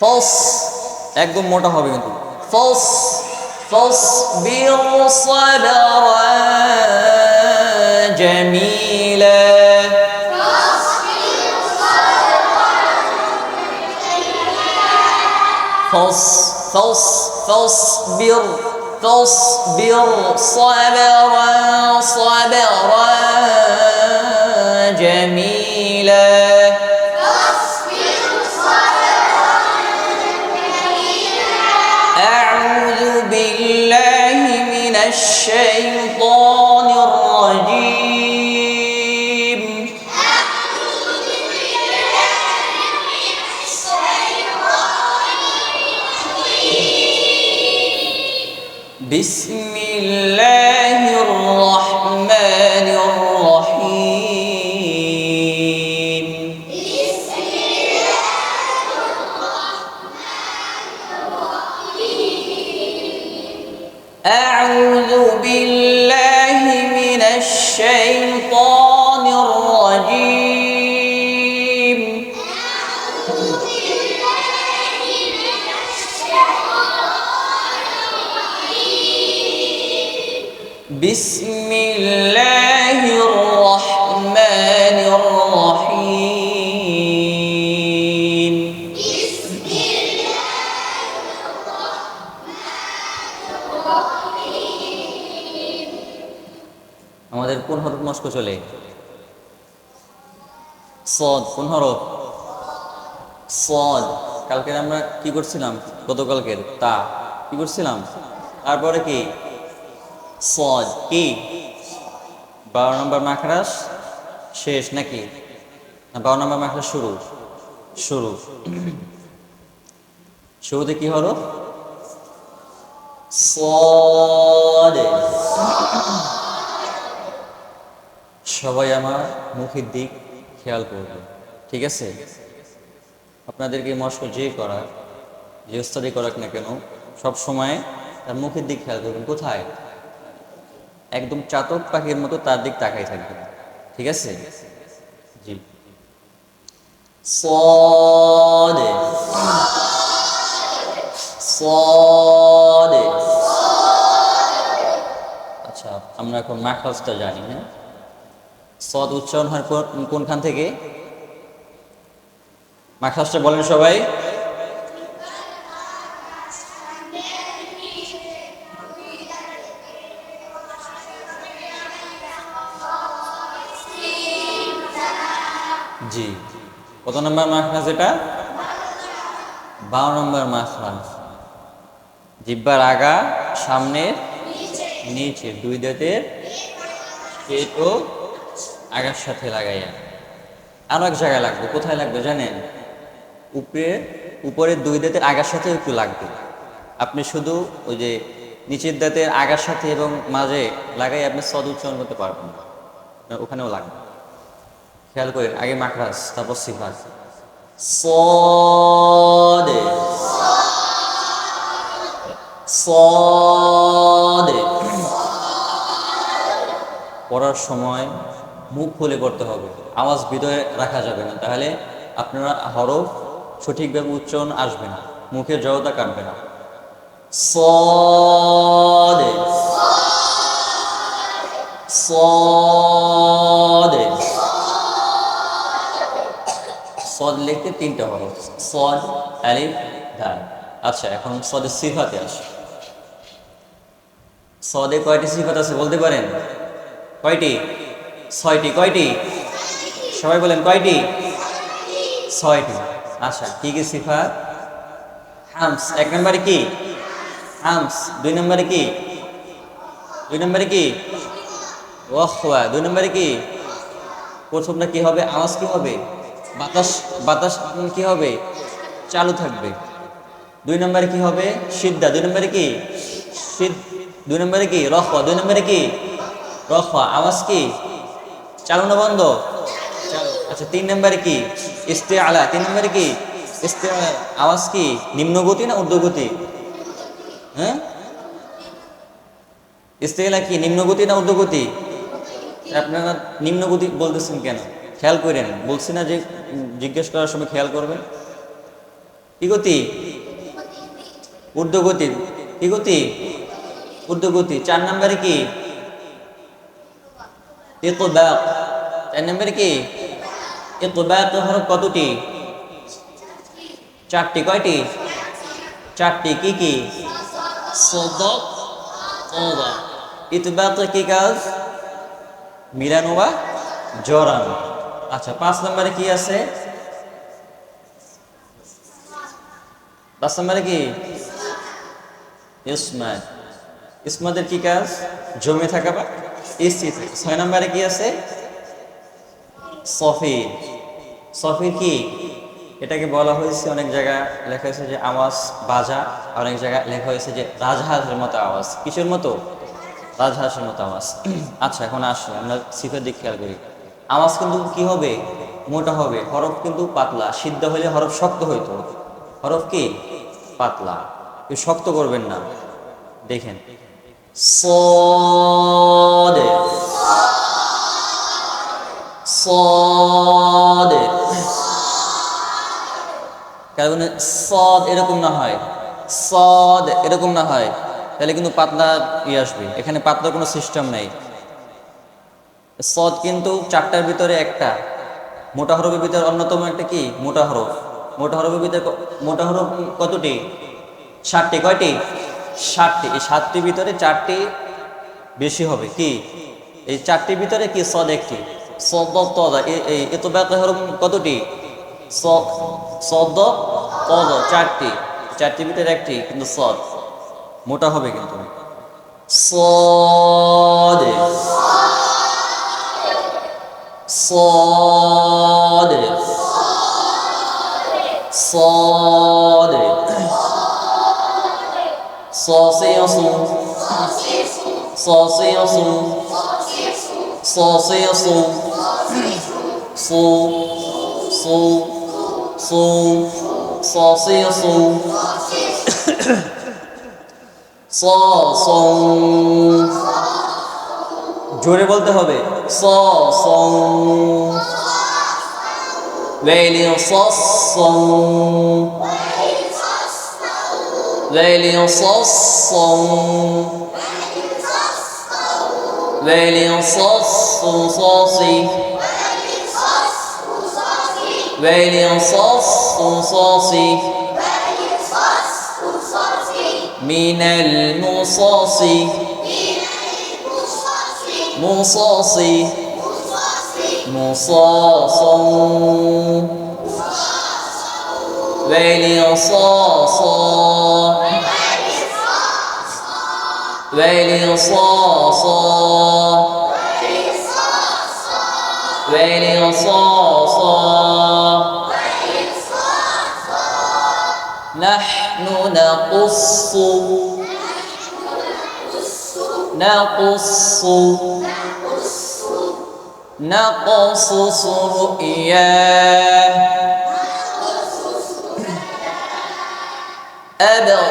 False একদম মোটা হবে কিন্তু ফলস ফলস বির صبرا جميلا فص فص فاصبر فاصبر صبرا صبرا جميلا الشيطان চলে। সদ, কোন হরফ? সদ। কালকে আমরা কি করছিলাম? গতকালকের, তা। কি করছিলাম? তারপরে কি? সদ, কি? বারো নম্বর মাখরাস শেষ নাকি? বারো নম্বর মাখরাস শুরু। শুরু। শুরুতে কি হলো? সদ। সবাই আমার মুখের দিক খেয়াল করবে ঠিক আছে আপনাদেরকে মস্ক যে করার যে স্টাডি করাক না কেন সব সময় তার মুখের দিক খেয়াল করবেন কোথায় একদম চাতক পাখির মতো তার দিক তাকাই থাকবেন ঠিক আছে জি صاد صاد আচ্ছা আমরা এখন মাখরাজটা জানি হ্যাঁ সদ উচ্চারণ হয় কোন- কোনখান থেকে? মাখরাজটা বলেন সবাই। জি। কত নম্বর মাখরাজ এটা? বারো নম্বর মাখরাজ জিব্বার আগা, সামনের, নিচে। দুই দাঁতের পেটও আগার সাথে লাগাইয়া। আর এক জায়গায় লাগবে, কোথায় লাগবে জানেন? উপরে উপরের দুই দাঁতের আগার সাথে একটু লাগবে। আপনি শুধু ওই যে নিচের দাঁতের আগার সাথে এবং মাঝে লাগাই আপনি সদ উচ্চারণ করতে পারবেন না। ওখানেও লাগবে। খেয়াল করেন, আগে মাখরাজ, তারপর সিফাজ সদে। সদে। পড়ার সময় মুখ খুলে করতে হবে। আওয়াজ হৃদয়ে রাখা যাবে না। তাহলে আপনার হরফ সঠিকভাবে উচ্চারণ আসবে না। মুখের জড়তা কাটবে না। সদে। সদে। সদ লিখতে তিনটা হবে। সদ, আলিফ দাল আচ্ছা এখন সদে সিফাতে আসে। সদে কয়টি সিফাত আছে বলতে পারেন? কয়টি? ছয়টি, কয়টি? সবাই বলেন কয়টি? ছয়টি। আচ্ছা কি কি সিফাত? হামস, এক নম্বরে কি? হামস। দুই নম্বরে কি? দুই নম্বরে কি? ওয়াখওয়া দুই নম্বরে কি? প্রথমটা কি হবে? আওয়াজ কি হবে? বাতাস বাতাস কি হবে? চালু থাকবে। দুই নম্বরে কি হবে? সিদ্ধা দুই নম্বরে কি? সিদ্ধ দুই নম্বরে কি? রফ দুই নম্বরে কি? রফ আওয়াজ কি? চালু না বন্ধ? আচ্ছা তিন নম্বরে কি? ইস্তে আলা তিন নম্বরে কি? ইস্তে আওয়াজ কি? নিম্নগতি না ঊর্ধ্বগতি? হ্যাঁ? ইস্তে আলা কি? নিম্নগতি না ঊর্ধ্বগতি? আপনারা নিম্নগতি বলতেছেন কেন? খেয়াল করেন। বলছি না যে, জিজ্ঞেস করার সময় খেয়াল করবেন। কি গতি? ঊর্ধ্বগতি। কি গতি? ঊর্ধ্বগতি। চার নম্বরে কি? ইতবাক চার নম্বরে কি? ইতবাক হরফ কতটি? চারটি কয়টি? চারটি কি কি? সদক তদক ইতবাক কি কাজ? মিলানো বা জড়ানো আচ্ছা পাঁচ নম্বরে কি আছে? পাঁচ নম্বরে কি? ইসমাত ইসমাতের কি কাজ? জমে থাকা বা থাকা। ছয় নম্বরে কি আছে? সফির। সফির কি? এটাকে বলা হয়েছে, অনেক জায়গায় লেখা হয়েছে যে আওয়াজ বাজা অনেক জায়গায় লেখা হয়েছে যে রাজহাঁসের মতো আওয়াজ। মতো? রাজহাঁসের মতো আওয়াজ। আচ্ছা এখন আমরা সিফের দিক খেয়াল করি। আওয়াজ কিন্তু কি হবে? মোটা হবে। হরফ কিন্তু পাতলা। সিদ্ধ হলে হরফ শক্ত হইতো। হরফ কি? পাতলা। শক্ত করবেন না। দেখেন। সদে কারণ সদ এরকম না হয়। সদ এরকম না হয়। তাহলে কিন্তু পাতলা ইয়ে আসবে। এখানে পাতলার কোনো সিস্টেম নেই। সদ কিন্তু চারটার ভিতরে একটা। মোটা হরফের ভিতরে অন্যতম একটা কি? মোটা হরফ। মোটা হরফের ভিতরে মোটা হরফ কতটি? ষাটটি কয়টি? ষাটটি এই সাতটির ভিতরে চারটি বেশি হবে। কি? এই চারটির ভিতরে কি? সদ একটি। সদ এই এত ব্যাপার হরফ কতটি? সদ তদ চারটি চারটির ভিতরে একটি কিন্তু সদ মোটা হবে কিন্তু সদে صاد صاد صاصيص صاصيص صاصيص صو صو صو صاصيص صاص জোরে বলতে হবে স স ويل صص ويل صص ويل صص صاصي ويل صص صاصي من المصاص مصاص مصاص ويل صاصا ويل نحن نقص نقص نقصص رؤياه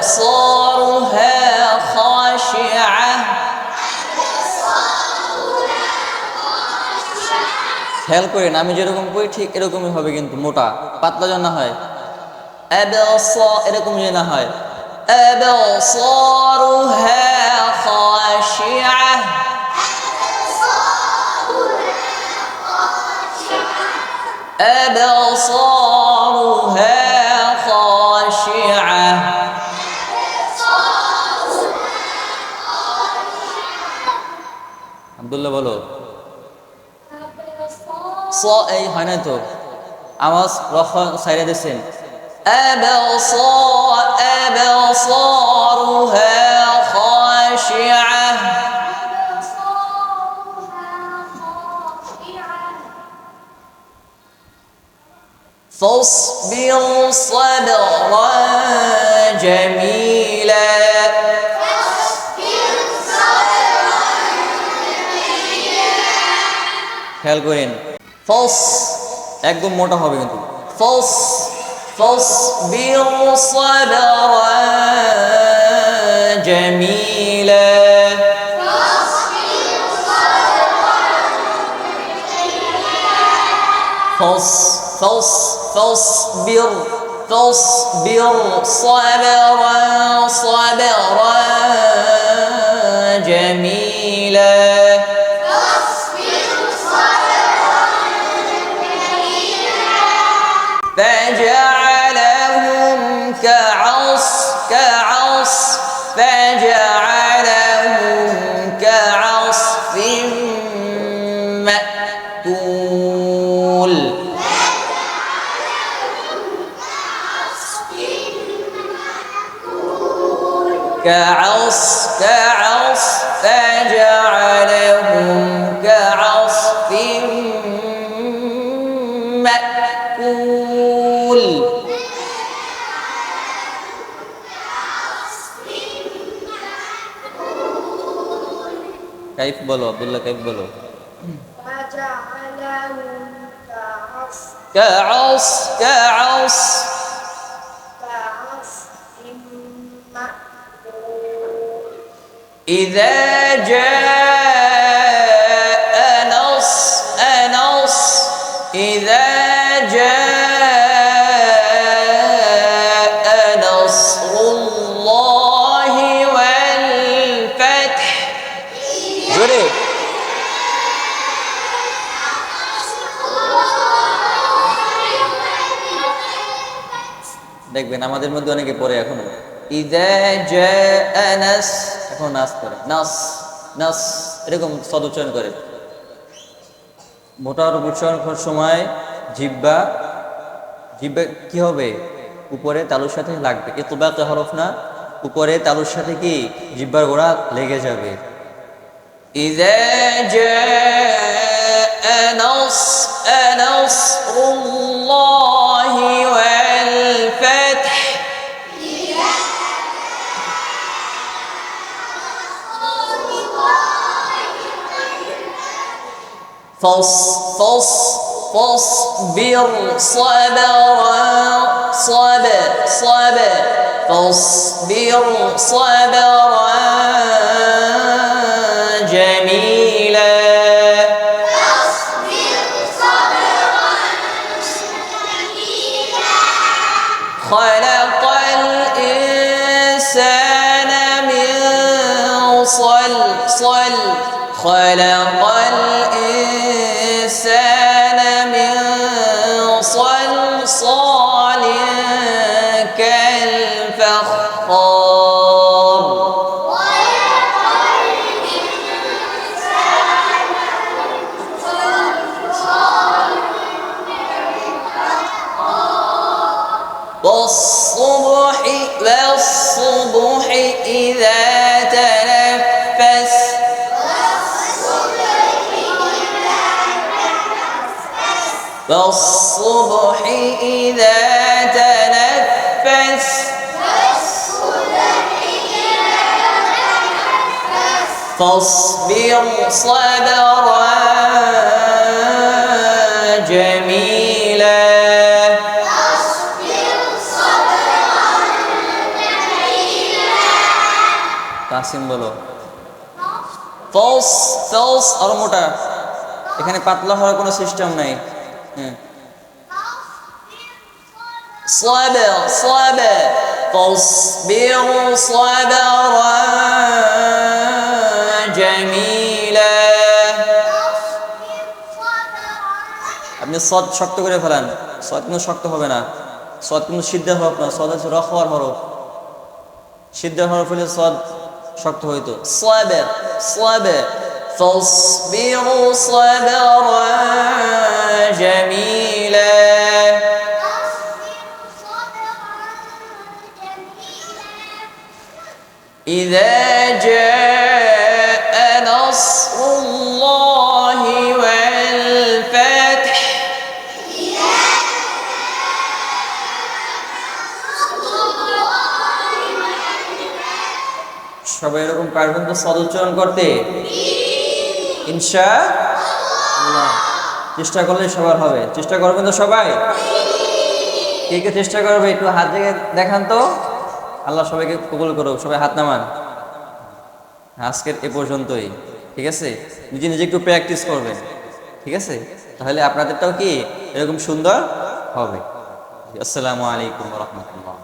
أبصارها خاشعة খেয়াল করেন আমি যেরকম করি ঠিক এরকমই হবে কিন্তু মোটা পাতলা যেন না হয় أبصار এরকম যেন না হয় أبصارها خاشعة أبصارها خاشعة আব্দুল্লাহ বলো স এই হয় না তো আওয়াজ রফ সাইডে দিচ্ছেন أبصار أبصارها خاشعة فاصبر صبرا جميلا খেয়াল করেন ফস একদম মোটা হবে কিন্তু ফস فاصبر صبرا جميلا. فص فص فاصبر فاصبر صبرا صبرا. كيف بلو عبد الله كيف বলো كعص كعص. إذا جاء দেখবেন আমাদের মধ্যে অনেকে পড়ে এখনো ইদা জাআ নাস এখন নাস করে নাস নাস এরকম সদ উচ্চারণ করে মোটা আর উচ্চারণ করার সময় জিব্বা জিব্বা কি হবে উপরে তালুর সাথে লাগবে এ তোবাকে হরফ না উপরে তালুর সাথে কি জিব্বার গোড়া লেগে যাবে إذا جاء نص نصر الله فص فص فاصبر صبرا صبر صبر فاصبر صبرا والصبح إذا تنفس فاصبر صبرا جميلا তাসিম বলো ফলস ফলস আর মোটা এখানে পাতলা হওয়ার কোনো সিস্টেম নাই হ্যাঁ صبر صبر فاصبر صبرا جميلا আপনি সদ শক্ত করে ফেলান সদ কিন্তু শক্ত হবে না সদ কিন্তু সিদ্ধ হরফ না সদ হচ্ছে রখ হওয়ার হরফ সিদ্ধ হরফ হলে সদ শক্ত হইতো صبر صبر فاصبروا صبرا جميلا إذا جاء نصر الله والفتح সবাই এরকম পারবেন তো সদ উচ্চারণ করতে ইনশা আল্লাহ। চেষ্টা করলে সবার হবে। চেষ্টা করবেন তো সবাই? কে কে চেষ্টা করবে একটু হাত থেকে দেখান তো। আল্লাহ সবাইকে কবুল করো সবাই হাত নামান। আজকের এ পর্যন্তই, ঠিক আছে? নিজে নিজে একটু প্র্যাকটিস করবেন, ঠিক আছে? তাহলে আপনাদেরটাও কি এরকম সুন্দর হবে। আসসালামু আলাইকুম রহমতুল্লাহ।